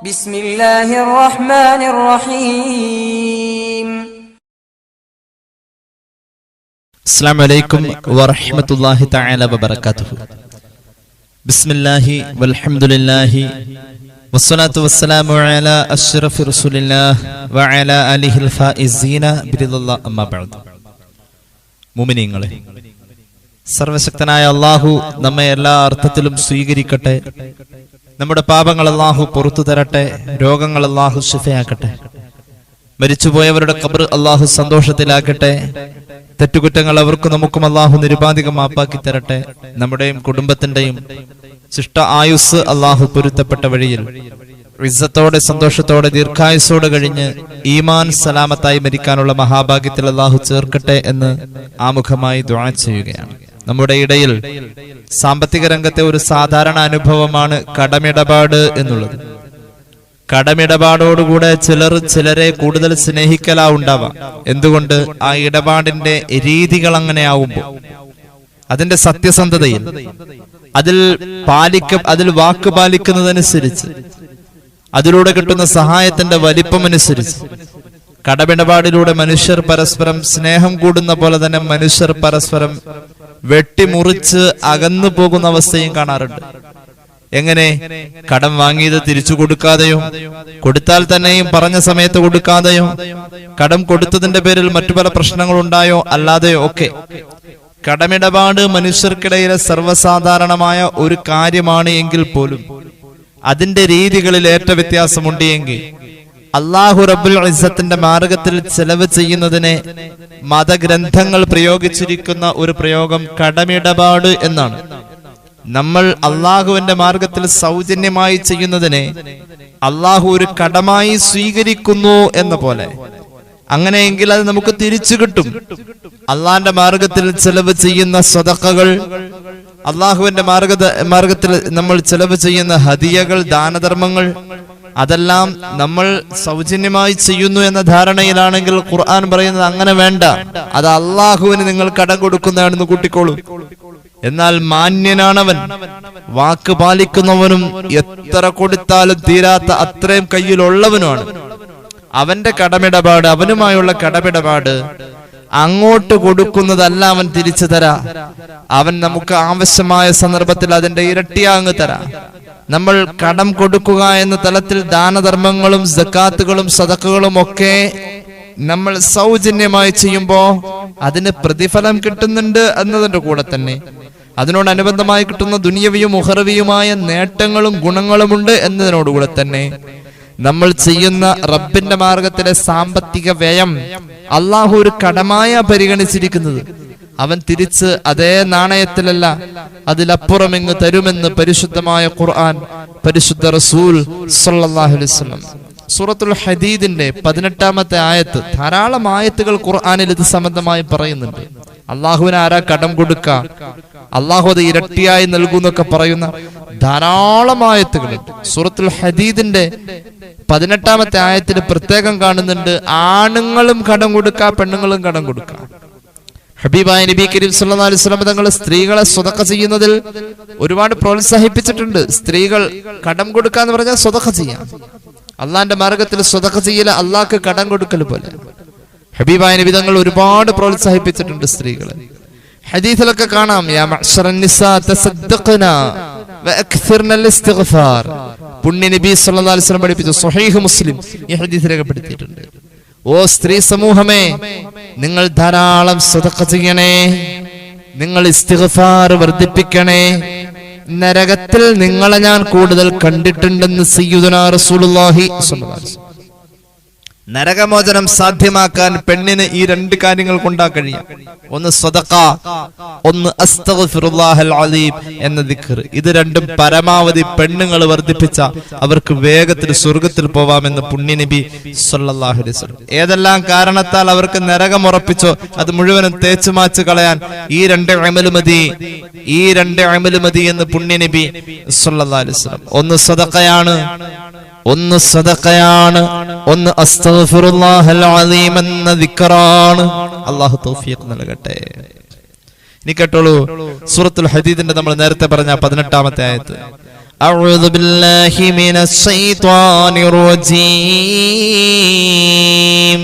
ബിസ്മില്ലാഹിർ റഹ്മാനിർ റഹീം അസ്സാം വലൈക്കും വറഹ്മത്തുള്ളാഹി തആല വബറകാതുഹു. ബിസ്മില്ലാഹി വൽഹംദുലില്ലാഹി വസ്സലാത്തു വസ്സലാമു അലാ അഷ്റഫി റസൂലില്ലാഹ് വഅലാ ആലിഹിൽ ഫായിസീന ബിരിദുല്ലാഹ് അമ്മാ ബഅദ്. മുഅ്മിനീങ്ങളെ സർവശക്തനായ അള്ളാഹു നമ്മെ എല്ലാ അർത്ഥത്തിലും സ്വീകരിക്കട്ടെ. നമ്മുടെ പാപങ്ങൾ അള്ളാഹു പുറത്തു തരട്ടെ രോഗങ്ങൾ അള്ളാഹു ശിഫയാക്കട്ടെ. മരിച്ചുപോയവരുടെ കബർ അള്ളാഹു സന്തോഷത്തിലാക്കട്ടെ. തെറ്റുകുറ്റങ്ങൾ അവർക്ക് നമുക്കും അള്ളാഹു നിരുപാധികം മാപ്പാക്കി തരട്ടെ. നമ്മുടെയും കുടുംബത്തിന്റെയും ശിഷ്ട ആയുസ് അള്ളാഹു പൊരുത്തപ്പെട്ട വഴിയിൽ. ഇസ്സത്തോടെ സന്തോഷത്തോടെ ദീർഘായുസോടെ കഴിഞ്ഞ് ഈമാൻ സലാമത്തായി മരിക്കാനുള്ള മഹാഭാഗ്യത്തിൽ അള്ളാഹു ചേർക്കട്ടെ എന്ന് ആമുഖമായി ദ്വാ ചെയ്യുകയാണ്. നമ്മുടെ ഇടയിൽ സാമ്പത്തിക രംഗത്തെ ഒരു സാധാരണ അനുഭവമാണ് കടമിടപാട് എന്നുള്ളത്. കടമിടപാടോടുകൂടെ ചിലർ ചിലരെ കൂടുതൽ സ്നേഹിക്കലാ ഉണ്ടാവാം. എന്തുകൊണ്ട്? ആ ഇടപാടിന്റെ രീതികൾ അങ്ങനെ അതിന്റെ സത്യസന്ധതയിൽ. അതിൽ പാലിക്ക അതിൽ വാക്ക് പാലിക്കുന്നതനുസരിച്ച്. അതിലൂടെ കിട്ടുന്ന സഹായത്തിന്റെ വലിപ്പമനുസരിച്ച്. കടമിടപാടിലൂടെ മനുഷ്യർ പരസ്പരം സ്നേഹം കൂടുന്ന പോലെ തന്നെ മനുഷ്യർ പരസ്പരം വെട്ടിമുറിച്ച് അകന്നു പോകുന്ന അവസ്ഥയും കാണാറുണ്ട്. എങ്ങനെ? കടം വാങ്ങിയത് തിരിച്ചു കൊടുക്കാതെയോ കൊടുത്താൽ തന്നെയും പറഞ്ഞ സമയത്ത് കൊടുക്കാതെയോ കടം കൊടുത്തതിന്റെ പേരിൽ മറ്റു പല പ്രശ്നങ്ങളുണ്ടായോ? അല്ലാതെയോ? ഒക്കെ. കടമിടപാട് മനുഷ്യർക്കിടയിലെ സർവസാധാരണമായ ഒരു കാര്യമാണ് എങ്കിൽ പോലും അതിന്റെ രീതികളിൽ ഏറ്റ വ്യത്യാസമുണ്ട് എങ്കിൽ അള്ളാഹു റബുൽ ഇസത്തിന്റെ മാർഗത്തിൽ ചെലവ് ചെയ്യുന്നതിനെ മതഗ്രന്ഥങ്ങൾ പ്രയോഗിച്ചിരിക്കുന്ന ഒരു പ്രയോഗം കടമിടപാട് എന്നാണ്. നമ്മൾ അള്ളാഹുവിന്റെ മാർഗത്തിൽ സൗജന്യമായി ചെയ്യുന്നതിനെ അള്ളാഹു ഒരു കടമായി സ്വീകരിക്കുന്നു എന്ന പോലെ. അങ്ങനെയെങ്കിൽ അത് നമുക്ക് തിരിച്ചു കിട്ടും. അള്ളാന്റെ മാർഗത്തിൽ ചെലവ് ചെയ്യുന്ന സ്വതക്കകൾ അള്ളാഹുവിന്റെ മാർഗ മാർഗത്തിൽ നമ്മൾ ചെലവ് ചെയ്യുന്ന ഹദിയകൾ ദാനധർമ്മങ്ങൾ അതെല്ലാം നമ്മൾ സൗജന്യമായി ചെയ്യുന്നു എന്ന ധാരണയിലാണെങ്കിൽ ഖുർആൻ പറയുന്നത് അങ്ങനെ വേണ്ട. അത് അള്ളാഹുവിന് നിങ്ങൾ കടം കൊടുക്കുന്നതാണെന്ന് കൂട്ടിക്കോളൂ. എന്നാൽ മാന്യനാണവൻ വാക്ക് പാലിക്കുന്നവനും എത്ര കൊടുത്താലും തീരാത്ത അത്രയും കയ്യിലുള്ളവനുമാണ്. അവന്റെ കടമിടപാട് അവനുമായുള്ള കടമിടപാട് അങ്ങോട്ട് കൊടുക്കുന്നതല്ല അവൻ തിരിച്ചു തരാ. അവൻ നമുക്ക് ആവശ്യമായ സന്ദർഭത്തിൽ അതിന്റെ ഇരട്ടിയാങ്ങ് തരാ. നമ്മൾ കടം കൊടുക്കുക എന്ന തലത്തിൽ ദാനധർമ്മങ്ങളും ജക്കാത്തുകളും സതക്കുകളും ഒക്കെ നമ്മൾ സൗജന്യമായി ചെയ്യുമ്പോ അതിന് പ്രതിഫലം കിട്ടുന്നുണ്ട് എന്നതിന്റെ കൂടെ തന്നെ. അതിനോടനുബന്ധമായി കിട്ടുന്ന ദുനിയവിയും മുഹറവിയുമായ നേട്ടങ്ങളും ഗുണങ്ങളുമുണ്ട് എന്നതിനോടുകൂടെ തന്നെ. നമ്മൾ ചെയ്യുന്ന റബ്ബിന്റെ മാർഗത്തിലെ സാമ്പത്തിക വ്യയം അള്ളാഹു ഒരു കടമായ പരിഗണിച്ചിരിക്കുന്നത്. അവൻ തിരിച്ച് അതേ നാണയത്തിലല്ല അതിലപ്പുറം ഇങ്ങ് തരുമെന്ന് പരിശുദ്ധമായ ഖുർആൻ പരിശുദ്ധ റസൂൽ സല്ലാഹുലിസ്ലം സൂറത്തുൽ ഹദീദിന്റെ പതിനെട്ടാമത്തെ ആയത്ത് ധാരാളം ആയത്തുകൾ ഖുർആാനിൽ ഇത് സംബന്ധമായി പറയുന്നുണ്ട്. അള്ളാഹുവിന് ആരാ കടം കൊടുക്ക? അള്ളാഹു അത് ഇരട്ടിയായി നൽകുന്നൊക്കെ പറയുന്ന ധാരാളം ആയത്തുകളുണ്ട് സൂറത്തുൽ ഹദീദിന്റെ പതിനെട്ടാമത്തെ ആയത്തിൽ പ്രത്യേകം കാണുന്നുണ്ട് ആണുങ്ങളും കടം കൊടുക്ക പെണ്ണുങ്ങളും കടം കൊടുക്ക. ഹബീബായ നബി കരീം സല്ലാ അലൈഹി വസല്ലം തങ്ങൾ സ്ത്രീകളെ സ്വതക്ക ചെയ്യുന്നതിൽ ഒരുപാട് പ്രോത്സാഹിപ്പിച്ചിട്ടുണ്ട്. സ്ത്രീകൾ കടം കൊടുക്കാന്ന് പറഞ്ഞാൽ സ്വതക്ക ചെയ്യാം. അള്ളാന്റെ മാർഗത്തിൽ സ്വതക്ക ചെയ്യൽ അള്ളാഹ്ക്ക് കടം കൊടുക്കൽ പോലെ. ഹബീബായ നബി തങ്ങൾ ഒരുപാട് പ്രോത്സാഹിപ്പിച്ചിട്ടുണ്ട് സ്ത്രീകളെ. ഹദീസിലൊക്കെ കാണാം പുണ്യ നബി പഠിപ്പിച്ചു മുസ്ലിം ഈ രേഖപ്പെടുത്തിയിട്ടുണ്ട്. ഓ സ്ത്രീ സമൂഹമേ നിങ്ങൾ ധാരാളം ചെയ്യണേ നിങ്ങൾ ഇസ്തിഗ്ഫാർ വർദ്ധിപ്പിക്കണേ നരകത്തിൽ നിങ്ങളെ ഞാൻ കൂടുതൽ കണ്ടിട്ടുണ്ടെന്ന് സയ്യിദുനാ റസൂലുള്ളാഹി സ്വല്ലല്ലാഹു നരകമോചനം സാധ്യമാക്കാൻ പെണ്ണിന് ഈ രണ്ട് കാര്യങ്ങൾ കൊണ്ടാ കഴിയാം ഒന്ന് സ്വതക്ക ഒന്ന് അലീം എന്ന ദിക്ർ ഇത് രണ്ടും പരമാവധി പെണ്ണുങ്ങൾ വർദ്ധിപ്പിച്ച അവർക്ക് വേഗത്തിൽ സ്വർഗത്തിൽ പോവാമെന്ന് പുണ്യനബി സൊല്ലാഹുലി ഏതെല്ലാം കാരണത്താൽ അവർക്ക് നരകം ഉറപ്പിച്ചോ അത് മുഴുവനും തേച്ചു മാച്ചു കളയാൻ ഈ രണ്ട് അമലുമതി ഈ രണ്ട് അമലുമതി എന്ന് പുണ്യനബി വസല്ലം. ഒന്ന് സ്വതക്കയാണ് ഒന്ന് സദഖയാണ് ഒന്ന് അസ്തഗ്ഫിറുല്ലാഹൽ അലീം എന്ന ദിക്റാണ് അല്ലാഹു തൗഫീഖ് നൽകട്ടെ ഇനി കേട്ടോളൂ സൂറത്തുൽ ഹദീദിന്റെ നമ്മൾ നേരത്തെ പറഞ്ഞ പതിനെട്ടാമത്തെ ആയത്ത് أعوذ بالله من الشيطان الرجيم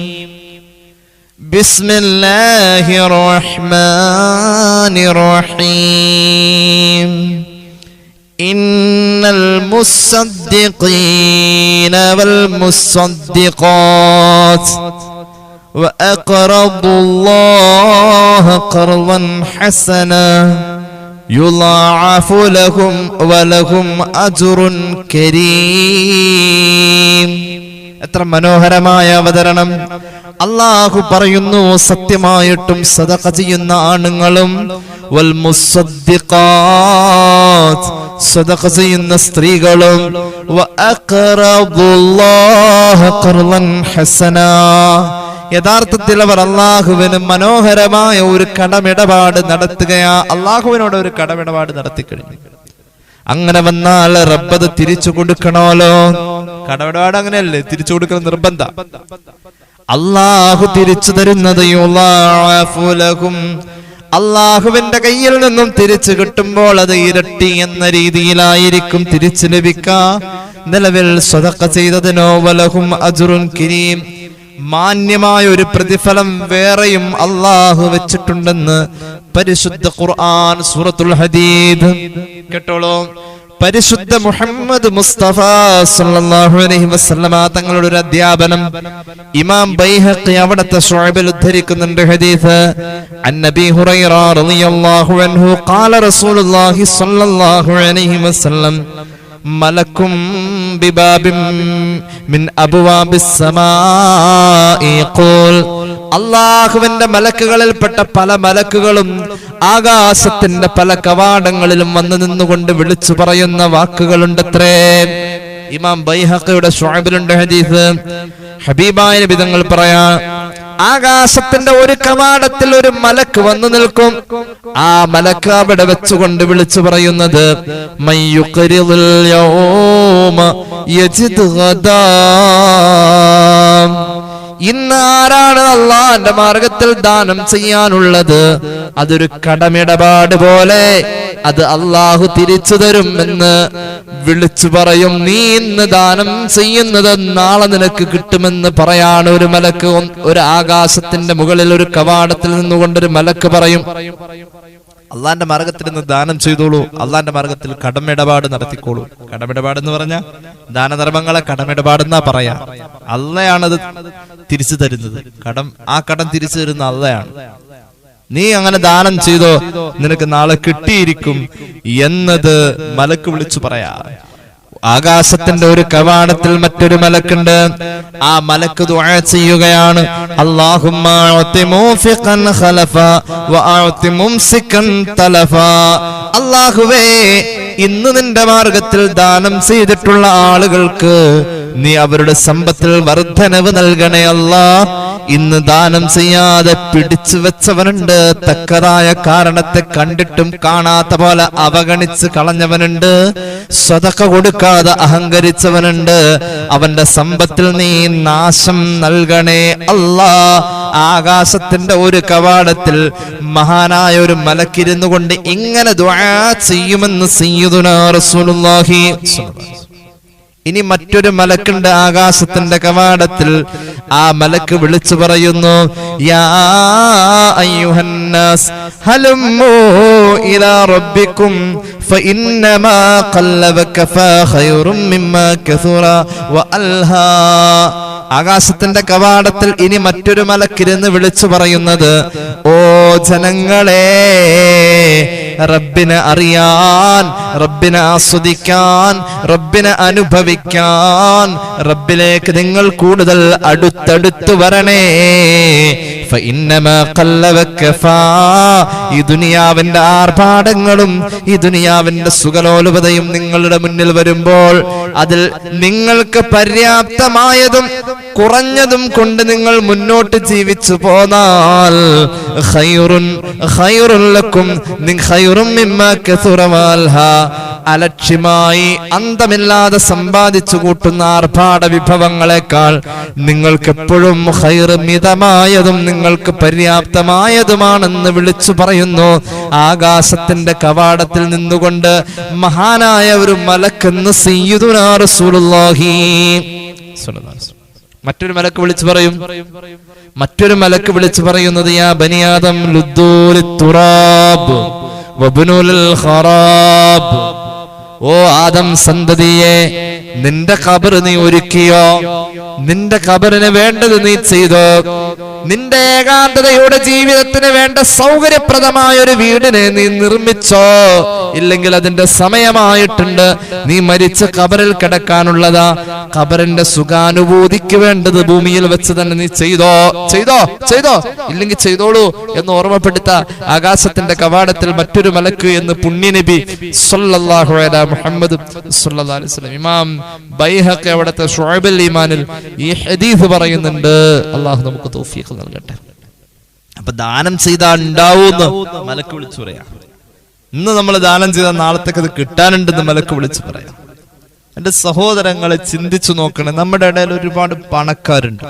بسم الله الرحمن الرحيم إن المصدقين والمصدقات وأقرضوا الله قرضا حسنا يضاعف لهم ولهم أجر كريم എത്ര മനോഹരമായ അവതരണം അള്ളാഹു പറയുന്നു സത്യമായിട്ടും സദക ചെയ്യുന്ന ആണുങ്ങളും സദഖ ചെയ്യുന്ന സ്ത്രീകളും യഥാർത്ഥത്തിൽ അവർ അള്ളാഹുവിന് മനോഹരമായ ഒരു കടമിടപാട് നടത്തുകയാ അള്ളാഹുവിനോട് ഒരു കടമിടപാട് നടത്തി കഴിഞ്ഞു. അങ്ങനെ വന്നാൽ റബ്ബത് തിരിച്ചു കൊടുക്കണമല്ലോ. കടമിടപാട് അങ്ങനെയല്ലേ? തിരിച്ചു കൊടുക്കൽ നിർബന്ധ. അള്ളാഹു തിരിച്ചു തരുന്നത്. അള്ളാഹുവിന്റെ കയ്യിൽ നിന്നും തിരിച്ചു കിട്ടുമ്പോൾ അത് ഇരട്ടി എന്ന രീതിയിലായിരിക്കും തിരിച്ചു ലഭിക്ക നിലവിൽ സ്വതക്ക ചെയ്തതിനോ വലഹും അജുറുൻ കിരീം. മാന്യമായ ഒരു പ്രതിഫലം വേറെയും അള്ളാഹു വെച്ചിട്ടുണ്ടെന്ന് പരിശുദ്ധ ഖുർആൻ സൂറത്തുൽ ഹദീദ്. കേട്ടോളൂ. പരിശുദ്ധ മുഹമ്മദ് മുസ്തഫ സല്ലല്ലാഹു അലൈഹി വസല്ലമ തങ്ങളുടെ ഒരു അധ്യാപനം. ഇമാം ബൈഹഖി അവിടുത്തെ ഷുഅബിൽ ഉദ്ധരിക്കുന്നുണ്ട് ഹദീസ്. അന്നബി ഹുറൈറ റളിയല്ലാഹു അൻഹു ഖാല റസൂലുള്ളാഹി സ്വല്ലല്ലാഹു അലൈഹി വസല്ലം മലക്കും ബിബാബിം മിൻ അബ്വാബിസ് സമാഇ. ഖൂൽ അള്ളാഹുവിന്റെ മലക്കുകളിൽപ്പെട്ട പല മലക്കുകളും ആകാശത്തിന്റെ പല കവാടങ്ങളിലും വന്നു നിന്നുകൊണ്ട് വിളിച്ചു പറയുന്ന വാക്കുകളുണ്ടത്രേ. ഇമാം ബൈഹക്കയുടെ ഷുഅബിലുണ്ട് ഹദീസ്. ഹബീബായ നബിതങ്ങൾ പറയാ ആകാശത്തിന്റെ ഒരു കവാടത്തിൽ ഒരു മലക്ക് വന്നു നിൽക്കും. ആ മലക്ക് അവിടെ വെച്ചുകൊണ്ട് വിളിച്ചു പറയുന്നത് ഗദാ. ഇന്ന് ആരാണ് അള്ളാന്റെ മാർഗത്തിൽ ദാനം ചെയ്യാനുള്ളത്? അതൊരു കടമിടപാട് പോലെ അത് അള്ളാഹു തിരിച്ചു തരും എന്ന് വിളിച്ചു പറയും. നീ ഇന്ന് ദാനം ചെയ്യുന്നത് നാളെ നിനക്ക് കിട്ടുമെന്ന് പറയാണ്. ഒരു മലക്ക് ഒരു ആകാശത്തിന്റെ മുകളിൽ ഒരു കവാടത്തിൽ നിന്നുകൊണ്ടൊരു മലക്ക് പറയും. അള്ളാന്റെ മാർഗത്തിൽ നിന്ന് ദാനം ചെയ്തോളൂ. അള്ളാന്റെ മാർഗത്തിൽ കടമിടപാട് നടത്തിക്കോളൂ. കടമിടപാട് എന്ന് പറഞ്ഞ ദാനധർമ്മങ്ങളെ കടമിടപാടെന്നാ പറയാ. അള്ളയാണത് തിരിച്ചു തരുന്നത്. കടം ആ കടം തിരിച്ചു തരുന്ന അള്ളയാണ്. നീ അങ്ങനെ ദാനം ചെയ്തോ? നിനക്ക് നാളെ കിട്ടിയിരിക്കും. എന്നത് മലക്ക് വിളിച്ചു പറയാ. ആകാശത്തിന്റെ ഒരു കവാടത്തിൽ മറ്റൊരു മലക്കുണ്ട്. ആ മലക്ക് ദുആ ചെയ്യുകയാണ്. അല്ലാഹുമ്മ ഖലഫ തലഫ. അല്ലാഹുവേ ഇന്ന് നിന്റെ മാർഗത്തിൽ ദാനം ചെയ്തിട്ടുള്ള ആളുകൾക്ക് നീ അവരുടെ സമ്പത്തിൽ വർധനവ് നൽകണേ ഇന്ന് ദാനം ചെയ്യാതെ പിടിച്ചു വെച്ചവനുണ്ട്. തക്കതായ കാരണത്തെ കണ്ടിട്ടും കാണാത്ത പോലെ അവഗണിച്ച് കളഞ്ഞവനുണ്ട്. സ്വതക്ക കൊടുക്കാതെ അഹങ്കരിച്ചവനുണ്ട്. അവന്റെ സമ്പത്തിൽ നീ നാശം നൽകണേ അല്ലാ. ആകാശത്തിന്റെ ഒരു കവാടത്തിൽ മഹാനായ ഒരു മലക്കിരുന്നു കൊണ്ട് ഇങ്ങനെ ദുആ ചെയ്യുമെന്ന് സയ്യിദുനാ റസൂലുള്ളാഹി സ്വല്ലല്ലാഹു അലൈഹി വസല്ലം. ഇനി മറ്റൊരു മലക്കുണ്ട് ആകാശത്തിന്റെ കവാടത്തിൽ ആ മലക്ക് വിളിച്ചു പറയുന്നു യാ അയ്യുഹന്നാസ് ഹലുമ്മൂ ഇലാ റബ്ബിക്കും فإنما قل وكفى خير مما كثر وألهى ആകാശത്തിന്റെ കവാടത്തിൽ ഇനി മറ്റൊരു മലക്കിരുന്ന് വിളിച്ചു പറയുന്നത് ഓ ജനങ്ങളെ റബ്ബിനെ അറിയാൻ റബ്ബിനെ ആസ്വദിക്കാൻ റബ്ബിനെ അനുഭവിക്കാൻ റബ്ബിലേക്ക് നിങ്ങൾ കൂടുതൽ അടുത്തടുത്ത് വരണേ. ഈ ദുനിയാവിന്റെ ആർഭാടങ്ങളും ഈ ദുനിയാവിന്റെ സുഖലോലുപതയും നിങ്ങളുടെ മുന്നിൽ വരുമ്പോൾ അതിൽ നിങ്ങൾക്ക് പര്യാപ്തമായതും കുറഞ്ഞതും കൊണ്ട് നിങ്ങൾ മുന്നോട്ട് ജീവിച്ചു പോന്നാൽ. അലക്ഷ്യമായി അന്തമില്ലാതെ സമ്പാദിച്ചു കൂട്ടുന്ന ആർഭാട വിഭവങ്ങളെക്കാൾ നിങ്ങൾക്ക് എപ്പോഴും ഖൈർ മിതമായതും നിങ്ങൾക്ക് പര്യാപ്തമായതുമാണെന്ന് വിളിച്ചു പറയുന്നു ആകാശത്തിന്റെ കവാടത്തിൽ നിന്നുകൊണ്ട് മഹാനായ ഒരു മലക്കെന്ന് സയ്യിദുനാ റസൂലുള്ളാഹി സ്വല്ലല്ലാഹു. മറ്റൊരു മലക്ക് വിളിച്ചു പറയും. മറ്റൊരു മലക്ക് വിളിച്ചു പറയുന്നത് യാ ബനിയാദം ലുദ്ദൂലി തുറാബ് വബ്നുൽ ഖറാബ്. ഓ ആദം സന്തതിയെ നിന്റെ കബർ നീ ഒരുക്കിയോ? നിന്റെ കബറിന് വേണ്ടത് നീ ചെയ്തോ? നിന്റെ ഏകാന്തതയുടെ ജീവിതത്തിന് വേണ്ട സൗകര്യപ്രദമായ ഒരു വീടിനെ നീ നിർമ്മിച്ചോ? ഇല്ലെങ്കിൽ അതിന്റെ സമയമായിട്ടുണ്ട്. നീ മരിച്ച കബറിൽ കിടക്കാനുള്ളതാ. കബറിന്റെ സുഖാനുഭൂതിക്ക് വേണ്ടത് ഭൂമിയിൽ വെച്ച് തന്നെ നീ ചെയ്തോ? ചെയ്തോ? ചെയ്തോ? ഇല്ലെങ്കിൽ ചെയ്തോളൂ എന്ന് ഓർമ്മപ്പെടുത്ത ആകാശത്തിന്റെ കവാടത്തിൽ മറ്റൊരു മലക്ക് എന്ന് പുണ്യനബി സൊല്ലാഹുല മുഹമ്മദ് ഇമാം ബൈഹഖി അവിടുത്തെ ഷുഅബുൽ ഈമാനിൽ ഈ ഹദീഫ് പറയുന്നുണ്ട്. അള്ളാഹു നമുക്ക് തോഫിയൊക്കെ നൽകട്ടെ. അപ്പൊ ദാനം ചെയ്താൽ ഉണ്ടാവൂന്ന് മലക്ക് വിളിച്ചു പറയാം. ഇന്ന് നമ്മൾ ദാനം ചെയ്താൽ നാളത്തേക്ക് അത് കിട്ടാനുണ്ടെന്ന് മലക്ക് വിളിച്ചു പറയാം. എന്റെ സഹോദരങ്ങളെ ചിന്തിച്ചു നോക്കണേ നമ്മുടെ ഇടയിൽ ഒരുപാട് പണക്കാരുണ്ട്.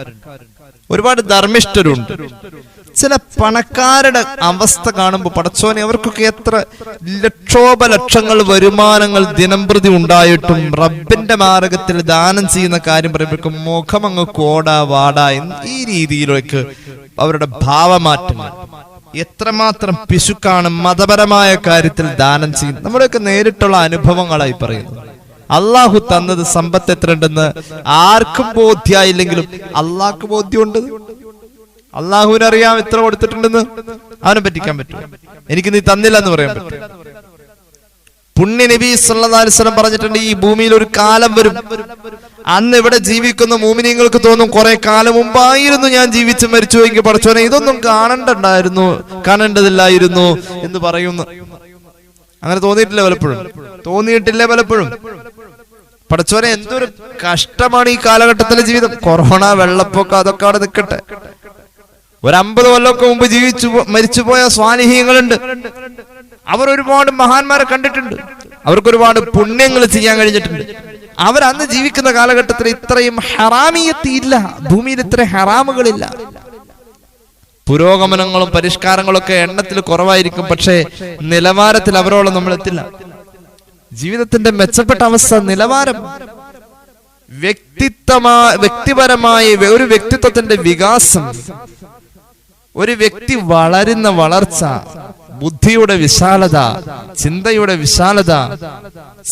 ഒരുപാട് ധർമ്മിഷ്ഠരുണ്ട്. ചില പണക്കാരുടെ അവസ്ഥ കാണുമ്പോൾ പടച്ചോനെ അവർക്കൊക്കെ എത്ര ലക്ഷോപലക്ഷങ്ങൾ വരുമാനങ്ങൾ ദിനംപ്രതി ഉണ്ടായിട്ടും റബ്ബിന്റെ മാർഗത്തിൽ ദാനം ചെയ്യുന്ന കാര്യം പറയുമ്പോഴേക്കും മുഖം അങ്ങ് കോടാ വാടാ എന്ന് ഈ രീതിയിലേക്ക് അവരുടെ ഭാവമാറ്റം. എത്രമാത്രം പിശുക്കാണ് മതപരമായ കാര്യത്തിൽ ദാനം ചെയ്യുന്നത്. നമ്മുടെയൊക്കെ നേരിട്ടുള്ള അനുഭവങ്ങളായി പറയുന്നത് അള്ളാഹു തന്നത് സമ്പത്ത് എത്ര ഉണ്ടെന്ന് ആർക്കും ബോധ്യായില്ലെങ്കിലും അള്ളാഹ്ക്ക് ബോധ്യമുണ്ട്. അള്ളാഹുവിന് അറിയാം എത്ര കൊടുത്തിട്ടുണ്ടെന്ന് അവനെ പറ്റിക്കാൻ പറ്റും. എനിക്ക് നീ തന്നില്ല എന്ന് പറയാൻ പറ്റും. പുണ്യ നബി വസല്ലം പറഞ്ഞിട്ടുണ്ട് ഈ ഭൂമിയിൽ ഒരു കാലം വരും. അന്ന് ഇവിടെ ജീവിക്കുന്ന മൂമിനിങ്ങൾക്ക് തോന്നും കുറെ കാലം മുമ്പായിരുന്നു ഞാൻ ജീവിച്ച് മരിച്ചു എങ്കിൽ പഠിച്ചോനെ ഇതൊന്നും കാണണ്ടണ്ടായിരുന്നു കാണേണ്ടതില്ലായിരുന്നു എന്ന് പറയുന്നു. അങ്ങനെ തോന്നിയിട്ടില്ല പലപ്പോഴും. തോന്നിയിട്ടില്ല പലപ്പോഴും. പഠിച്ചോനെ എന്തൊരു കഷ്ടമാണ് ഈ കാലഘട്ടത്തിലെ ജീവിതം. കൊറോണ വെള്ളപ്പൊക്കം അതൊക്കെ അവിടെ നിൽക്കട്ടെ ഒരു അമ്പത് കൊല്ലമൊക്കെ മുമ്പ് ജീവിച്ചു മരിച്ചുപോയ സ്വാനിഹീങ്ങളുണ്ട് അവർ ഒരുപാട് മഹാന്മാരെ കണ്ടിട്ടുണ്ട്. അവർക്ക് ഒരുപാട് പുണ്യങ്ങൾ ചെയ്യാൻ കഴിഞ്ഞിട്ടുണ്ട്. അവർ അന്ന് ജീവിക്കുന്ന കാലഘട്ടത്തിൽ ഇത്രയും ഹറാമിയത്തി ഇല്ല ഭൂമിയിൽ ഇത്ര ഹറാമുകളില്ല. പുരോഗമനങ്ങളും പരിഷ്കാരങ്ങളും ഒക്കെ എണ്ണത്തിൽ കുറവായിരിക്കും. പക്ഷേ നിലവാരത്തിൽ അവരോളം നമ്മൾ എത്തില്ല. ജീവിതത്തിന്റെ മെച്ചപ്പെട്ട അവസ്ഥ നിലവാരം. വ്യക്തിത്വമാ വ്യക്തിപരമായ ഒരു വ്യക്തിത്വത്തിന്റെ വികാസം. ഒരു വ്യക്തി വളരുന്ന വളർച്ച ബുദ്ധിയുടെ വിശാലത ചിന്തയുടെ വിശാലത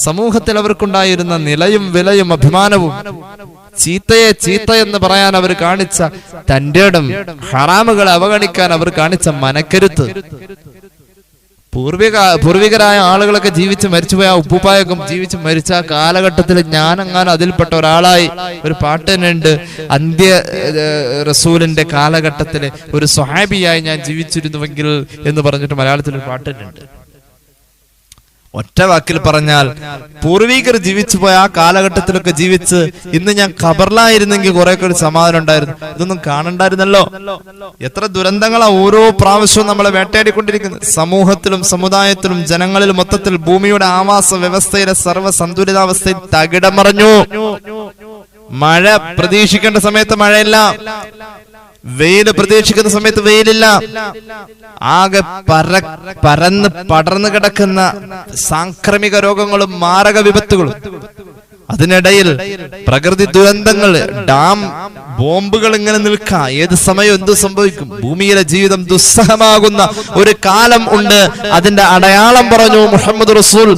സമൂഹത്തിൽ അവർക്കുണ്ടായിരുന്ന നിലയും വിലയും അഭിമാനവും ചീത്തയെ ചീത്ത എന്ന് പറയാൻ അവർ കാണിച്ച തന്റെ ഇടം ഹറാമുകളെ അവഗണിക്കാൻ അവർ കാണിച്ച മനക്കരുത്ത്. പൂർവിക പൂർവികരായ ആളുകളൊക്കെ ജീവിച്ച് മരിച്ചുപോയ ഉപ്പുപ്പായക്കും ജീവിച്ച് മരിച്ച കാലഘട്ടത്തിൽ ഞാനെങ്ങാനും അതിൽപ്പെട്ട ഒരാളായി ഒരു പാട്ട് തന്നെ ഉണ്ട് അന്ത്യ റസൂലിന്റെ കാലഘട്ടത്തിൽ ഒരു സ്വഹാബിയായി ഞാൻ ജീവിച്ചിരുന്നുവെങ്കിൽ എന്ന് പറഞ്ഞിട്ട് മലയാളത്തിൽ ഒരു പാട്ട് തന്നെ ഉണ്ട് ഒറ്റ വാക്കിൽ പറഞ്ഞാൽ പൂർവീകർ ജീവിച്ചു പോയ ആ കാലഘട്ടത്തിലൊക്കെ ജീവിച്ച് ഇന്ന് ഞാൻ ഖബറിലായിരുന്നെങ്കിൽ കുറെയൊക്കെ ഒരു സമാധാനം ഉണ്ടായിരുന്നു. ഇതൊന്നും കാണണ്ടായിരുന്നല്ലോ. എത്ര ദുരന്തങ്ങളാ ഓരോ പ്രാവശ്യവും നമ്മളെ വേട്ടയാടിക്കൊണ്ടിരിക്കുന്നത്. സമൂഹത്തിലും സമുദായത്തിലും ജനങ്ങളിലും മൊത്തത്തിൽ ഭൂമിയുടെ ആവാസ വ്യവസ്ഥയിലെ സർവ സന്തുലിതാവസ്ഥയിൽ തകിടമറിഞ്ഞു മഴ പ്രതീക്ഷിക്കേണ്ട സമയത്ത് മഴയില്ല. വെയിൽ പ്രതീക്ഷിക്കുന്ന സമയത്ത് വെയിലില്ല. ആകെ പര പരന്ന് പടർന്നു കിടക്കുന്ന സാംക്രമിക രോഗങ്ങളും മാരക വിപത്തുകളും. അതിനിടയിൽ പ്രകൃതി ദുരന്തങ്ങൾ ഡാം ബോംബുകൾ ഇങ്ങനെ നിൽക്ക. ഏത് സമയം എന്തു സംഭവിക്കും? ഭൂമിയിലെ ജീവിതം ദുസ്സഹമാകുന്ന ഒരു കാലം ഉണ്ട്. അതിന്റെ അടയാളം പറഞ്ഞു മുഹമ്മദ് റസൂൽ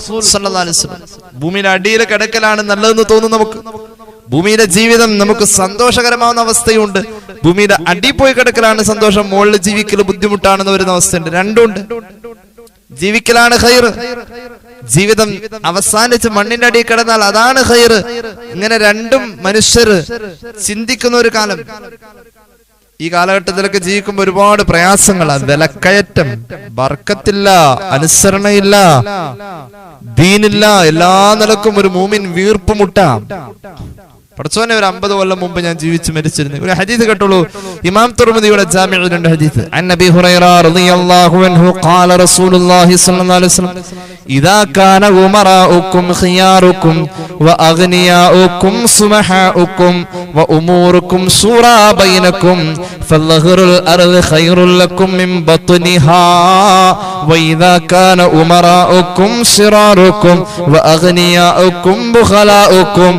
ഭൂമിയുടെ അടിയിൽ കിടക്കലാണ് നല്ലതെന്ന് തോന്നുന്നു നമുക്ക്. ഭൂമിയിലെ ജീവിതം നമുക്ക് സന്തോഷകരമാവുന്ന അവസ്ഥയുണ്ട്. ഭൂമിയുടെ അടി പോയി കിടക്കലാണ് സന്തോഷം. മുകളിൽ ജീവിക്കൽ ബുദ്ധിമുട്ടാണെന്ന് വരുന്ന അവസ്ഥയുണ്ട്. രണ്ടുണ്ട് ജീവിക്കലാണ് ഹൈർ ജീവിതം അവസാനിച്ച് മണ്ണിന്റെ അടിയിൽ കിടന്നാൽ അതാണ് ഹൈർ ഇങ്ങനെ രണ്ടും മനുഷ്യർ ചിന്തിക്കുന്ന ഒരു കാലം. ഈ കാലഘട്ടത്തിലൊക്കെ ജീവിക്കുമ്പോൾ ഒരുപാട് പ്രയാസങ്ങളാണ് വിലക്കയറ്റം വർക്കത്തില്ല അനുസരണയില്ല ദീനില്ല എല്ലാ നിലക്കും ഒരു മൂമിൻ വീർപ്പുമുട്ടാം. പഠിച്ചോനെ ഒരു അമ്പത് കൊല്ലം മുമ്പ് ഞാൻ ജീവിച്ച് മരിച്ചിരുന്നു. ഒരു ഹദീസ് കേട്ടുള്ളൂ ഇമാം തുർമുദിയുടെ ജാമ്യത്തിൽ രണ്ട് ഹദീസ്. ഹുറൈറ റളിയല്ലാഹു അൻഹു ഖാല റസൂലുള്ളാഹി അലൈഹി വസല്ലം ഇദാ കാന ഉമറാഉക്കും ഖിയാറുക്കും വഅഗ്നിയാഉക്കും വഉമൂറുക്കും സൂറാ ലക്കും മിൻ ബത്നിഹാ വഇദാ കാന ഉമറാഉക്കും വഅഗ്നിയാഉക്കും ബുഖലാഉക്കും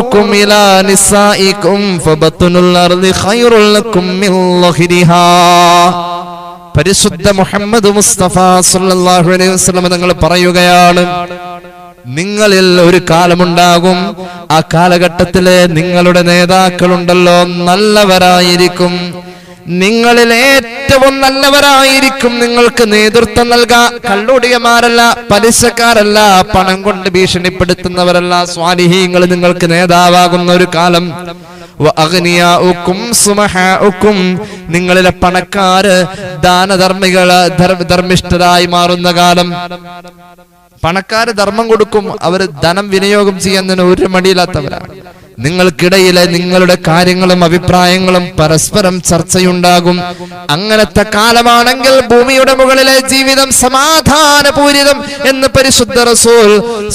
وأموركم إلى نسائكم فبطن الأرض خير لكم من ظهرها പരിശുദ്ധ മുഹമ്മദ് മുസ്തഫ സല്ലല്ലാഹു അലൈഹി വസല്ലം തങ്ങൾ പറയുകയാണ് നിങ്ങളിൽ ഒരു കാലമുണ്ടാകും ആ കാലഘട്ടത്തിലെ നിങ്ങളുടെ നേതാക്കളുണ്ടല്ലോ നല്ലവരായിരിക്കും നിങ്ങളിൽ ഏറ്റവും നല്ലവരായിരിക്കും നിങ്ങൾക്ക് നേതൃത്വം നൽകാ. കള്ളുടിയമാരല്ല പലിശക്കാരല്ല പണം കൊണ്ട് ഭീഷണിപ്പെടുത്തുന്നവരല്ല സ്വാലിഹീങ്ങൾ നിങ്ങൾക്ക് നേതാവാകുന്ന ഒരു കാലം. നിങ്ങളിലെ പണക്കാര് ദാനധർമ്മികൾ ധർമ്മിഷ്ഠരായി മാറുന്ന കാലം. പണക്കാര് ധർമ്മം കൊടുക്കും അവർ ധനം വിനിയോഗം ചെയ്യുന്നതിന് ഒരു മടിയില്ലാത്തവരാണ്. നിങ്ങൾക്കിടയിലെ നിങ്ങളുടെ കാര്യങ്ങളും അഭിപ്രായങ്ങളും പരസ്പരം ചർച്ചയുണ്ടാകും. അങ്ങനത്തെ കാലമാണെങ്കിൽ ഭൂമിയുടെ മുകളിലെ ജീവിതം സമാധാനപൂരിതം എന്ന് പരിശുദ്ധ റസൂൽ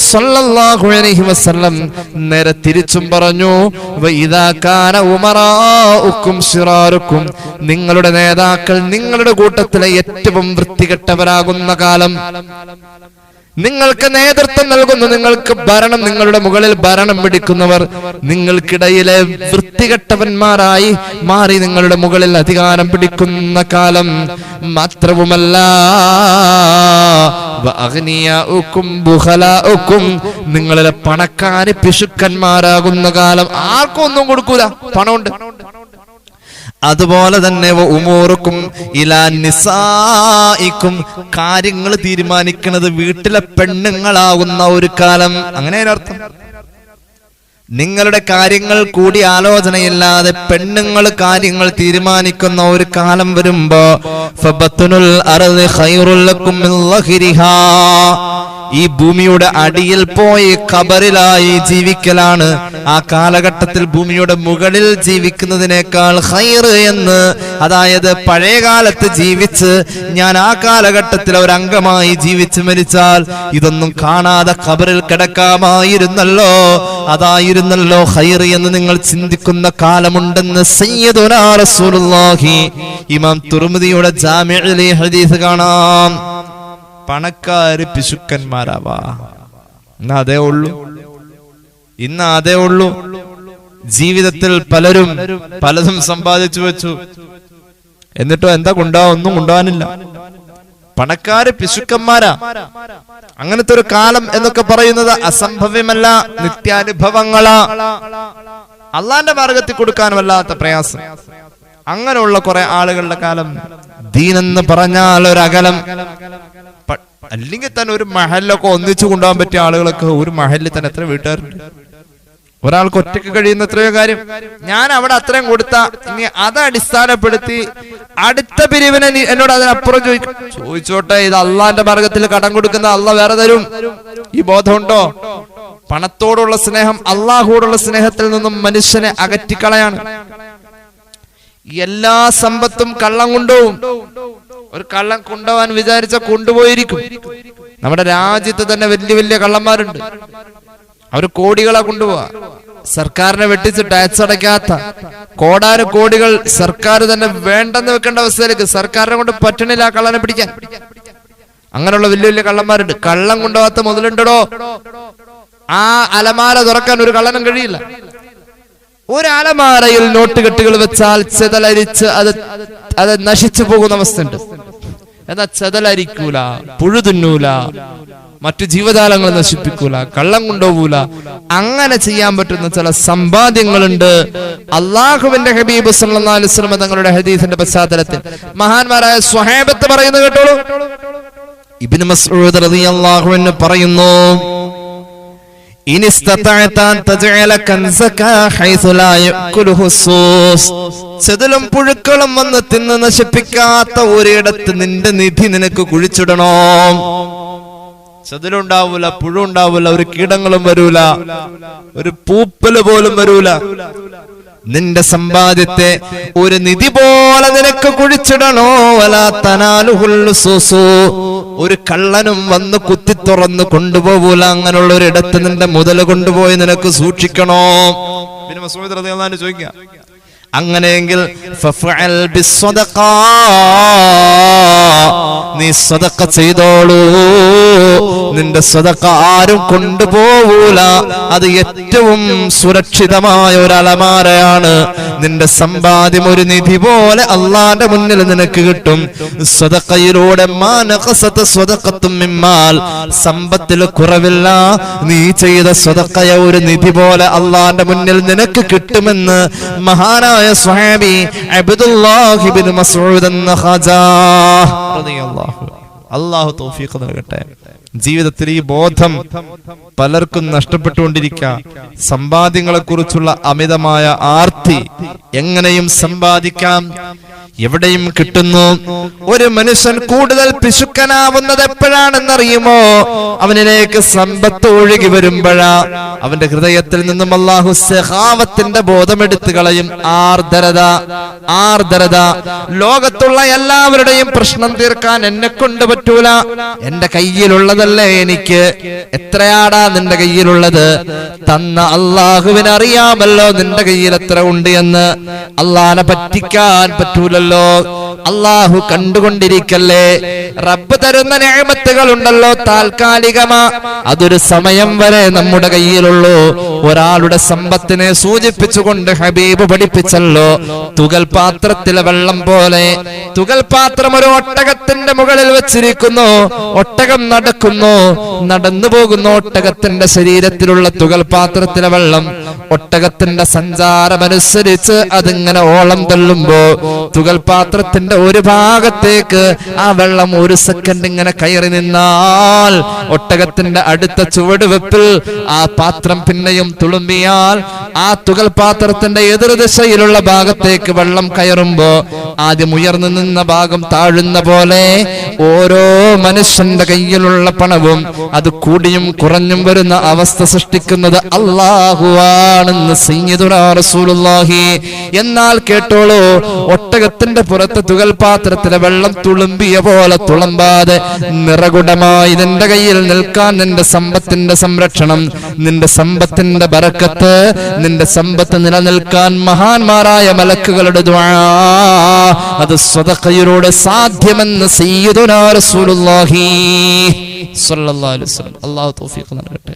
സല്ലല്ലാഹു അലൈഹി വസല്ലം നേരെ തിരിച്ചും പറഞ്ഞു "വ ഇദാ കാന നിങ്ങളുടെ നേതാക്കൾ നിങ്ങളുടെ കൂട്ടത്തിലെ ഏറ്റവും വൃത്തികെട്ടവരാകുന്ന കാലം. നിങ്ങൾക്ക് നേതൃത്വം നൽകുന്നു നിങ്ങൾക്ക് ഭരണം നിങ്ങളുടെ മുകളിൽ ഭരണം പിടിക്കുന്നവർ. നിങ്ങൾക്കിടയിലെ വൃത്തികെട്ടവന്മാരായി മാറി നിങ്ങളുടെ മുകളിൽ അധികാരം പിടിക്കുന്ന കാലം മാത്രവുമല്ല. നിങ്ങളിലെ പണക്കാര് പിശുക്കന്മാരാകുന്ന കാലം ആർക്കും ഒന്നും കൊടുക്കൂല. പണമുണ്ട്. അതുപോലെ തന്നെ ഉമോറുക്കും ഇലാ നിസായിക്കും കാര്യങ്ങൾ തീരുമാനിക്കുന്നത് വീട്ടിലെ പെണ്ണുങ്ങളാവുന്ന ഒരു കാലം. അങ്ങനെ അർത്ഥം. നിങ്ങളുടെ കാര്യങ്ങൾ കൂടി ആലോചനയില്ലാതെ പെണ്ണുങ്ങൾ കാര്യങ്ങൾ തീരുമാനിക്കുന്ന ഒരു കാലം വരുമ്പോ ഈ ഭൂമിയുടെ അടിയിൽ പോയി ഖബറിലായി ജീവിക്കലാണ്. ആ കാലഘട്ടത്തിൽ ഭൂമിയുടെ മുകളിൽ ജീവിക്കുന്നതിനേക്കാൾ ഹൈർ എന്ന്. അതായത് പഴയ കാലത്ത് ജീവിച്ച് ഞാൻ ആ കാലഘട്ടത്തിൽ ഒരു അംഗമായി ജീവിച്ച് മരിച്ചാൽ ഇതൊന്നും കാണാതെ ഖബറിൽ കിടക്കാമായിരുന്നല്ലോ. അതായിരുന്നല്ലോ ഹൈർ എന്ന് നിങ്ങൾ ചിന്തിക്കുന്ന കാലമുണ്ടെന്ന് സയ്യിദുനാ റസൂലുള്ളാഹി. ഇമാം തുർമുദിയുടെ ജാമ്യയിലെ ഹദീസ് കാണാം. പണക്കാര് പിശുക്കന്മാരാവാ. ഇന്ന് അതേ ഉള്ളൂ. ഇന്ന് അതേ ഉള്ളൂ. ജീവിതത്തിൽ പലരും പലതും സമ്പാദിച്ചു വെച്ചു. എന്നിട്ടോ എന്താ കൊണ്ടുപോവാ ഒന്നും കൊണ്ടുപോകാനില്ല പണക്കാര് പിശുക്കന്മാരാ. അങ്ങനത്തെ ഒരു കാലം എന്നൊക്കെ പറയുന്നത് അസംഭവ്യമല്ല നിത്യാനുഭവങ്ങളാ. അള്ളാന്റെ മാർഗത്തിൽ കൊടുക്കാനുമല്ലാത്ത പ്രയാസം. അങ്ങനെയുള്ള കുറെ ആളുകളുടെ കാലം ദീനെന്ന് പറഞ്ഞാൽ ഒരു അല്ലെങ്കിൽ തന്നെ ഒരു മഹലിലൊക്കെ ഒന്നിച്ചു കൊണ്ടുപോകാൻ പറ്റിയ ആളുകളൊക്കെ ഒരു മഹലിൽ തന്നെ എത്ര വീട്ടുകാരുണ്ട്? ഒരാൾക്ക് ഒറ്റയ്ക്ക് കഴിയുന്ന എത്രയോ കാര്യം. ഞാൻ അവിടെ അത്രയും കൊടുത്ത ഇനി അത് അടിസ്ഥാനപ്പെടുത്തി അടുത്ത പിരിവിനെ എന്നോട് അതിനപ്പുറം ചോദിക്കും. ചോദിച്ചോട്ടെ ഇത് അള്ളാന്റെ മാർഗത്തിൽ കടം കൊടുക്കുന്ന അള്ള വേറെ തരും? ഈ ബോധമുണ്ടോ? പണത്തോടുള്ള സ്നേഹം അള്ളാഹുവോടുള്ള സ്നേഹത്തിൽ നിന്നും മനുഷ്യനെ അകറ്റിക്കളയാണ്. എല്ലാ സമ്പത്തും കള്ളം കൊണ്ടുപോകും. ഒരു കള്ളം കൊണ്ടുപോകാൻ വിചാരിച്ച കൊണ്ടുപോയിരിക്കും. നമ്മുടെ രാജ്യത്ത് തന്നെ വലിയ വലിയ കള്ളന്മാരുണ്ട്. അവർ കോടികളെ കൊണ്ടുപോവാ. സർക്കാരിനെ വെട്ടിച്ച് ടാക്സ് അടയ്ക്കാത്ത കോടാനു കോടികൾ സർക്കാർ തന്നെ വേണ്ടെന്ന് വെക്കേണ്ട അവസ്ഥയിലേക്ക് സർക്കാരിനെ കൊണ്ട് പറ്റണില്ല ആ കള്ളനെ പിടിക്കാൻ. അങ്ങനെയുള്ള വലിയ വലിയ കള്ളന്മാരുണ്ട്. കള്ളം കൊണ്ടുപോകാത്ത മുതലുണ്ടോ ആ അലമാര തുറക്കാൻ ഒരു കള്ളനും കഴിയില്ല. ഒരു അലമാരയിൽ നോട്ട് കെട്ടുകൾ വെച്ചാൽ ചെതലരിച്ച് അത് അത് നശിച്ചു പോകുന്ന അവസ്ഥയുണ്ട് എന്നാ ചതലരിക്കൂല പുഴു തിന്നൂല മറ്റു ജീവജാലങ്ങൾ നശിപ്പിക്കൂല കള്ളം കൊണ്ടുപോകൂല. അങ്ങനെ ചെയ്യാൻ പറ്റുന്ന ചില സമ്പാദ്യങ്ങളുണ്ട്. അള്ളാഹുവിന്റെ ഹബീബ് തങ്ങളുടെ ഹദീസിന്റെ പശ്ചാത്തലത്തിൽ. മഹാന്മാരായ സ്വഹേബത്ത് പറയുന്നത് കേട്ടോളൂ. ഇബ്നു മസ്ഊദ് റളിയല്ലാഹു അൻഹു പറയുന്നു ചെതലും പുഴുക്കളും വന്ന് തിന്ന് നശിപ്പിക്കാത്ത ഒരിടത്ത് നിന്റെ നിധി നിനക്ക് കുഴിച്ചിടണോ. ചതിലുണ്ടാവൂല പുഴുണ്ടാവൂല ഒരു കീടങ്ങളും വരൂല ഒരു പൂപ്പൽ പോലും വരൂല. നിന്റെ സമ്പാദ്യത്തെ ഒരു നിധി പോലെ നിനക്ക് കുഴിച്ചിടണോ? വലാ തനാലുഹുൽ സൂസു ഒരു കള്ളനും വന്ന് കുത്തി തുറന്ന് കൊണ്ടുപോകൂല. അങ്ങനെയുള്ള ഒരു ഇടത്ത് നിന്റെ മുതൽ കൊണ്ടുപോയി നിനക്ക് സൂക്ഷിക്കണോ? പിന്നെ ചോദിക്കുക അങ്ങനെയെങ്കിൽ. നീ സ്വതക്ക ചെയ്തോളൂ. നിന്റെ സ്വതക്ക ആരും കൊണ്ടുപോകൂല അത് ഏറ്റവും സുരക്ഷിതമായ ഒരു അലമാരയാണ്. നിന്റെ സമ്പാദ്യം ഒരു നിധി പോലെ അള്ളാന്റെ മുന്നിൽ നിനക്ക് കിട്ടും. സ്വതക്കയിലൂടെ മാനകസത്ത് സ്വതക്കത്തും മിമ്മാൽ. സമ്പത്തിൽ കുറവില്ല. നീ ചെയ്ത സ്വതക്കയ ഒരു നിധി പോലെ അള്ളാന്റെ മുന്നിൽ നിനക്ക് കിട്ടുമെന്ന് മഹാനായ സ്വഹാബി അബ്ദുല്ലാഹിബിൻ മസ്ഊദ് എന്ന ഖജാ റളിയല്ലാഹു അള്ളാഹു തൗഫീഖ് നൽകട്ടെ. ജീവിതത്തിൽ ഈ ബോധം പലർക്കും നഷ്ടപ്പെട്ടുകൊണ്ടിരിക്കുക. സമ്പാദ്യങ്ങളെ കുറിച്ചുള്ള അമിതമായ ആർത്തി എങ്ങനെയും സമ്പാദിക്കാം. എവിടെയും കിട്ടുന്നു. ഒരു മനുഷ്യൻ കൂടുതൽ പിശുക്കനാവുന്നത് എപ്പോഴാണെന്നറിയുമോ? അവനിലേക്ക് സമ്പത്ത് ഒഴുകി വരുമ്പോഴാ അവന്റെ ഹൃദയത്തിൽ നിന്നും അള്ളാഹു സഹാവത്തിന്റെ ബോധമെടുത്തു കളയും. ആർദ്രത ആർദ്രത. ലോകത്തുള്ള എല്ലാവരുടെയും പ്രശ്നം തീർക്കാൻ എന്നെ കൊണ്ട് പറ്റൂല. എന്റെ കയ്യിലുള്ളതല്ലേ എനിക്ക്? എത്രയാടാ നിന്റെ കയ്യിലുള്ളത്? തന്ന അള്ളാഹുവിനറിയാമല്ലോ നിന്റെ കയ്യിൽ എത്ര ഉണ്ട് എന്ന്. അള്ളാനെ പറ്റിക്കാൻ പറ്റൂലല്ലോ അള്ളാഹു കണ്ടുകൊണ്ടിരിക്കല്ലേ? റബ്ബ് തരുന്ന ഞാമത്തുകൾ ഉണ്ടല്ലോ താൽക്കാലികമാ. അതൊരു സമയം വരെ നമ്മുടെ കയ്യിലുള്ളൂ. ഒരാളുടെ സമ്പത്തിനെ സൂചിപ്പിച്ചുകൊണ്ട് ഹബീബ് പഠിപ്പിച്ചല്ലോ. തുകൽ പാത്രത്തിലെ വെള്ളം പോലെ. തുകൽ പാത്രം ഒരു ഒട്ടകത്തിന്റെ മുകളിൽ വെച്ചിരിക്കുന്നു. ഒട്ടകം നടക്കുന്നു. നടന്നു പോകുന്ന ഒട്ടകത്തിന്റെ ശരീരത്തിലുള്ള തുകൽ പാത്രത്തിലെ വെള്ളം ഒട്ടകത്തിന്റെ സഞ്ചാരമനുസരിച്ച് അതിങ്ങനെ ഓളം തള്ളുമ്പോ തുകൽ പാത്രത്തിന്റെ ഒരു ഭാഗത്തേക്ക് ആ വെള്ളം ഒരു സെക്കൻഡ് ഇങ്ങനെ കയറി നിന്നാൽ ഒട്ടകത്തിന്റെ അടുത്ത ചുവടുവെപ്പിൽ ആ പാത്രം പിന്നെയും തുളുമ്പിയാൽ ആ തുകൽ പാത്രത്തിന്റെ എതിർദിശയിലുള്ള ഭാഗത്തേക്ക് വെള്ളം കയറുമ്പോ ആദ്യം ഉയർന്നു നിന്ന ഭാഗം താഴുന്ന പോലെ ഓരോ മനുഷ്യന്റെ കയ്യിലുള്ള പണവും അത് കൂടിയും കുറഞ്ഞും വരുന്ന അവസ്ഥ സൃഷ്ടിക്കുന്നത് അള്ളാഹുവാണെന്ന് റസൂലുള്ളാഹി. എന്നാൽ കേട്ടോളൂ ഒട്ടകത്തിന്റെ പുറത്ത് തുകൽ പാത്രത്തിലെ വെള്ളം തുളുമ്പിയ പോലെ തുളമ്പാതെ നിറകുടമായി നിന്റെ കയ്യിൽ നിൽക്കാൻ നിന്റെ സമ്പത്തിന്റെ സംരക്ഷണം നിന്റെ സമ്പത്തിന്റെ ബറക്കത്ത് നിന്റെ സമ്പത്ത് നിലനിൽക്കാൻ മഹാന്മാരായ മലക്കുകളുടെ അത് സ്വതക്കയിലൂടെ സാധ്യമെന്ന് സയ്യിദുനാ റസൂലുള്ളാഹി സ്വല്ലല്ലാഹു അലൈഹി വസല്ലം. അല്ലാഹു തൗഫീഖ് നൽകട്ടെ.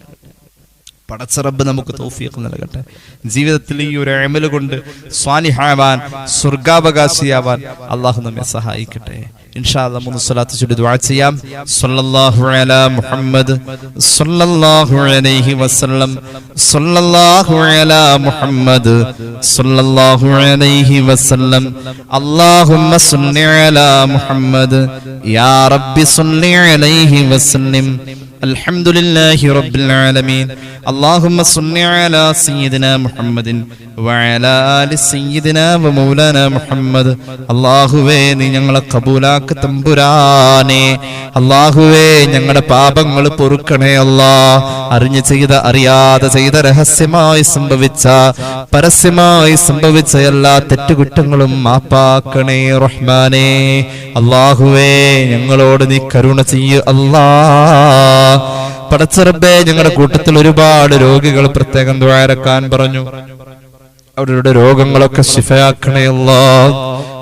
പടച്ച റബ്ബ് നമുക്ക് തൗഫീഖ് നൽകട്ടെ. ജീവിതത്തിൽ ഈ ഒരു അമൽ കൊണ്ട് സ്വാനിഹാവാൻ സ്വർഗാവകാശിയാവാൻ അള്ളാഹു നമ്മെ സഹായിക്കട്ടെ. ഇൻഷാ ചൊല്ലി ദുആ ചെയ്യാം. സല്ലല്ലാഹു അലാ മുഹമ്മദ് സല്ലല്ലാഹു അലൈഹി വസല്ലം. സല്ലല്ലാഹു അലാ മുഹമ്മദ് സല്ലല്ലാഹു അലൈഹി വസല്ലം. അല്ലാഹുമ്മ സല്ലി അലാ മുഹമ്മദ്. യാ റബ്ബി സല്ലി അലൈഹി الحمد لله رب العالمين اللهم صل على سيدنا محمد وعلى آل سيدنا ومولانا محمد അള്ളാഹുവേ നീ ഞങ്ങളെ കബൂലാക്ക് തമ്പുരാനെ അള്ളാഹുവേ ഞങ്ങളുടെ പാപങ്ങൾ പൊറുക്കണേ അല്ലാ അറിഞ്ഞു ചെയ്ത അറിയാതെ ചെയ്ത രഹസ്യമായി സംഭവിച്ച പരസ്യമായി സംഭവിച്ച എല്ലാ തെറ്റുകുറ്റങ്ങളും മാപ്പാക്കണേ റഹ്മാനെ അള്ളാഹുവേ ഞങ്ങളോട് നീ കരുണ ചെയ്യ് അല്ലാ പടച്ചറബേ ഞങ്ങളുടെ കൂട്ടത്തിൽ ഒരുപാട് രോഗികൾ പ്രത്യേകം ദ്വാരക്കാൻ പറഞ്ഞു. അവരുടെ രോഗങ്ങളൊക്കെ ശിഫയാക്കണേ അല്ലാ.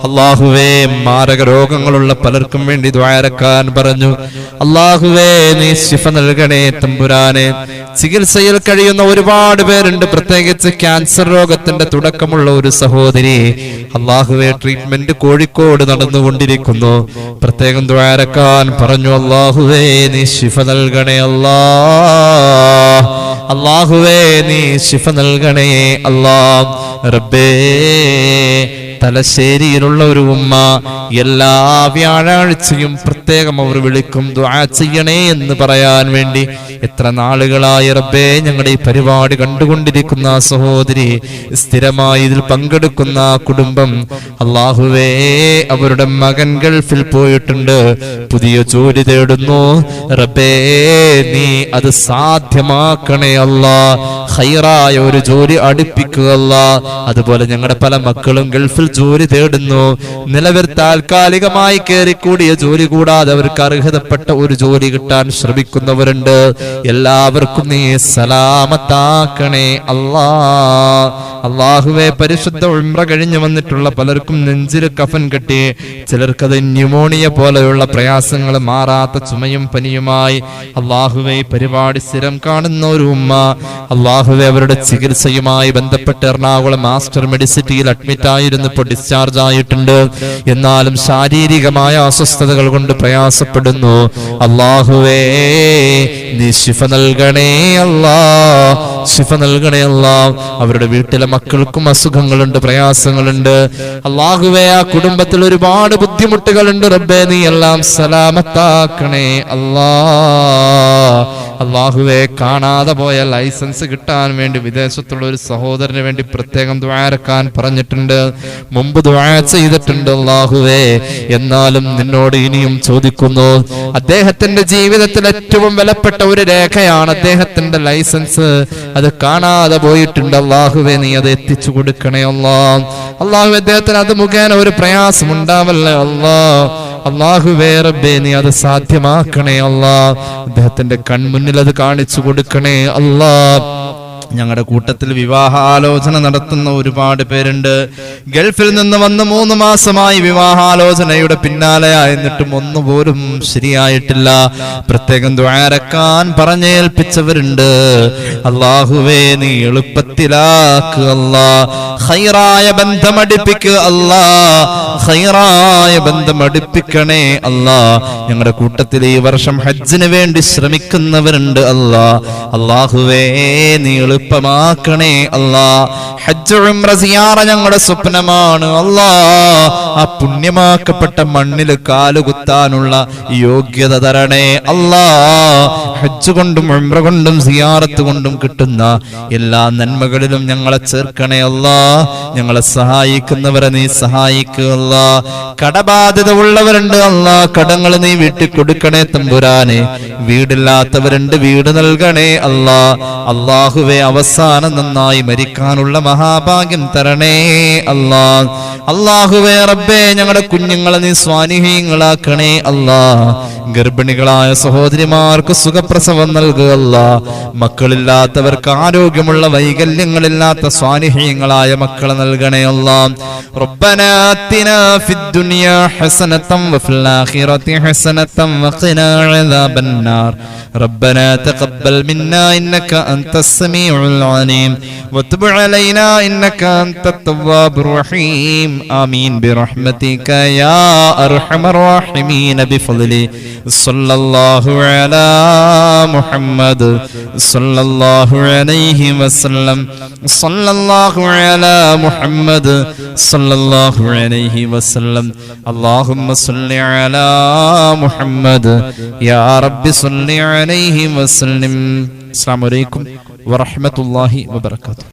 അള്ളാഹുവേ മാരക രോഗങ്ങളുള്ള പലർക്കും വേണ്ടി ദ്വാരക്കാൻ പറഞ്ഞു. അള്ളാഹുവേ നീ ശിഫ നൽകണേ തമ്പുരാനെ. ചികിത്സയിൽ കഴിയുന്ന ഒരുപാട് പേരുണ്ട്. പ്രത്യേകിച്ച് ക്യാൻസർ രോഗത്തിന്റെ തുടക്കമുള്ള ഒരു സഹോദരി. അള്ളാഹുവെ ട്രീറ്റ്മെന്റ് കോഴിക്കോട് നടന്നുകൊണ്ടിരിക്കുന്നു. പ്രത്യേകം ദ്വാരക്കാൻ പറഞ്ഞു. അള്ളാഹുവേ നീ ശിഫ നൽകണേ അല്ലാ. അള്ളാഹുവേ നീ ശിഫ നൽകണേ അല്ലാ റബ്ബേ തലശ്ശേരിയിലുള്ള ഒരു ഉമ്മ എല്ലാ വ്യാഴാഴ്ചയും പ്രത്യേകം അവർ വിളിക്കും ദുആ ചെയ്യണേ എന്ന് പറയാൻ വേണ്ടി. എത്ര നാളുകളായി റബ്ബേ ഞങ്ങളുടെ ഈ പരിപാടി കണ്ടുകൊണ്ടിരിക്കുന്ന സഹോദരി സ്ഥിരമായി ഇതിൽ പങ്കെടുക്കുന്ന കുടുംബം അള്ളാഹുവേ അവരുടെ മകൻ ഗൾഫിൽ പോയിട്ടുണ്ട് പുതിയ ജോലി തേടുന്നു. റബ്ബേ നീ അത് സാധ്യമാക്കണേ അല്ല ഹൈറായ ഒരു ജോലി അടുപ്പിക്കുക അല്ലാ. അതുപോലെ ഞങ്ങളുടെ പല മക്കളും ഗൾഫിൽ ജോലി തേടുന്നു. നിലവിൽ താൽക്കാലികമായി കൂടിയ ജോലി കൂടാതെ അവർക്ക് അർഹതപ്പെട്ട ഒരു ജോലി കിട്ടാൻ ശ്രമിക്കുന്നവരുണ്ട്. എല്ലാവർക്കും നീ സലാമത്താക്കണേ അല്ലാ അള്ളാഹുവെ പരിശുദ്ധ ഉംറ കഴിഞ്ഞു വന്നിട്ടുള്ള പലർക്കും നെഞ്ചിൽ കഫൻ കെട്ടി ചിലർക്കത് ന്യൂമോണിയ പോലെയുള്ള പ്രയാസങ്ങൾ മാറാത്ത ചുമയും പനിയുമായി അള്ളാഹുവെ പരിപാടി സ്ഥിരം കാണുന്ന ഒരു ഉമ്മ. അള്ളാഹുവെ അവരുടെ ചികിത്സയുമായി ബന്ധപ്പെട്ട് എറണാകുളം മാസ്റ്റർ മെഡിസിറ്റിയിൽ അഡ്മിറ്റ് ആയിരുന്നു ഇപ്പോൾ ഡിസ്ചാർജ് ആയിട്ടുണ്ട്. എന്നാലും ശാരീരികമായ അസ്വസ്ഥതകൾ കൊണ്ട് പ്രയാസപ്പെടുന്നു. അള്ളാഹുവേ നീ ശിഫ നൽകണേ അല്ലാ ശിഫ നൽകണേ അല്ലാ. അവരുടെ വീട്ടിലെ മക്കൾക്കും അസുഖങ്ങളുണ്ട് പ്രയാസങ്ങളുണ്ട്. അള്ളാഹുവേ ആ കുടുംബത്തിൽ ഒരുപാട് ബുദ്ധിമുട്ടുകളുണ്ട്. റബ്ബേ നീ എല്ലാം സലാമത്താക്കണേ അല്ലാ അള്ളാഹുവെ കാണാതെ പോയ ലൈസൻസ് കിട്ടാൻ വേണ്ടി വിദേശത്തുള്ള ഒരു സഹോദരന് വേണ്ടി പ്രത്യേകം ദ്വാരക്കാൻ പറഞ്ഞിട്ടുണ്ട്. മുമ്പ് ദ്വാര ചെയ്തിട്ടുണ്ട് അള്ളാഹുവേ. എന്നാലും നിന്നോട് ഇനിയും ചോദിക്കുന്നു അദ്ദേഹത്തിന്റെ ജീവിതത്തിൽ ഏറ്റവും വിലപ്പെട്ട ഒരു രേഖയാണ് അദ്ദേഹത്തിന്റെ ലൈസൻസ്. അത് കാണാതെ പോയിട്ടുണ്ട് അള്ളാഹുവെ നീ അത് എത്തിച്ചു കൊടുക്കണേ അല്ലാ അള്ളാഹു അദ്ദേഹത്തിന് അത് മുഖേന ഒരു പ്രയാസം ഉണ്ടാവല്ലേ അല്ലാ അള്ളാഹുവേ റബ്ബേ നീ അത് സാധ്യമാക്കണേ അല്ലാ. അദ്ദേഹത്തിന്റെ കൺമുന്നിൽ അത് കാണിച്ചു കൊടുക്കണേ അല്ലാ. ഞങ്ങളുടെ കൂട്ടത്തിൽ വിവാഹാലോചന നടത്തുന്ന ഒരുപാട് പേരുണ്ട്. ഗൾഫിൽ നിന്ന് വന്ന് മൂന്ന് മാസമായി വിവാഹാലോചനയുടെ പിന്നാലെ എന്നിട്ടും ഒന്നുപോലും ശരിയായിട്ടില്ല. പ്രത്യേകം ദ്വാരക്കാൻ പറഞ്ഞേൽപ്പിച്ചവരുണ്ട്. അള്ളാഹുവേ നീ എളുപ്പത്തിലാക്കുക അല്ലാ. ഹൈറായ ബന്ധമടിപ്പിക്കുക അല്ലാ. ഹൈറായ ബന്ധമടിപ്പിക്കണേ അല്ലാ. ഞങ്ങളുടെ കൂട്ടത്തിൽ ഈ വർഷം ഹജ്ജിന് വേണ്ടി ശ്രമിക്കുന്നവരുണ്ട് അല്ലാ. അള്ളാഹുവേ നീ എളുപ്പമാക്കണേ അല്ലാ. ഹജ്ജും റസിയാറ സിയാറ ഞങ്ങളുടെ സ്വപ്നമാണ് അല്ലാ. ആ പുണ്യമാക്കപ്പെട്ട മണ്ണിൽ കാലുകുത്താനുള്ള യോഗ്യത തരണേ അല്ലാ. ഹജ്ജ് കൊണ്ടും ഉംറ കൊണ്ടും സിയാറത്ത് കൊണ്ടും കിട്ടുന്ന എല്ലാ നന്മകളിലും ഞങ്ങളെ ചേർക്കണേ അല്ലാ. ഞങ്ങളെ സഹായിക്കുന്നവരെ നീ സഹായിക്കുക അല്ലാ. കടബാധ്യത ഉള്ളവരുണ്ട് അല്ലാ. കടങ്ങൾ നീ വീട്ടിൽ കൊടുക്കണേ തമ്പുരാനെ. വീടില്ലാത്തവരുണ്ട് വീട് നൽകണേ അല്ലാ. അള്ളാഹുവെ അവസാനം നന്നായി മരിക്കാനുള്ള മഹാഭാഗ്യം തരണേ അല്ലാ അള്ളാഹുവെ റബ്ബേ ഞങ്ങളുടെ കുഞ്ഞുങ്ങളെ നീ സ്വാനിഹീങ്ങളാക്കണേ അല്ലാ ഗർഭിണികളായ സഹോദരിമാർക്ക് സുഖപ്രസവം നൽകുക അല്ലാ മക്കളില്ലാത്തവർക്ക് ആരോഗ്യമുള്ള വൈകല്യങ്ങളില്ലാത്ത സ്വാനിഹീങ്ങളായ മക്കളെ നൽകണേ അല്ലാ ربنا آتنا في الدنيا حسنة وفي الآخرة حسنة وقنا عذاب النار ربنا تقبل منا إنك أنت السميع العليم وتب علينا إنك أنت التواب الرحيم آمين برحمتك يا أرحم الراحمين بفضلي صلى الله على محمد صلى الله عليه وسلم صلى الله على محمد صلى الله عليه وسلم اللهم صل على محمد يا رب صل عليه وسلم السلام عليكم ورحمة الله وبركاته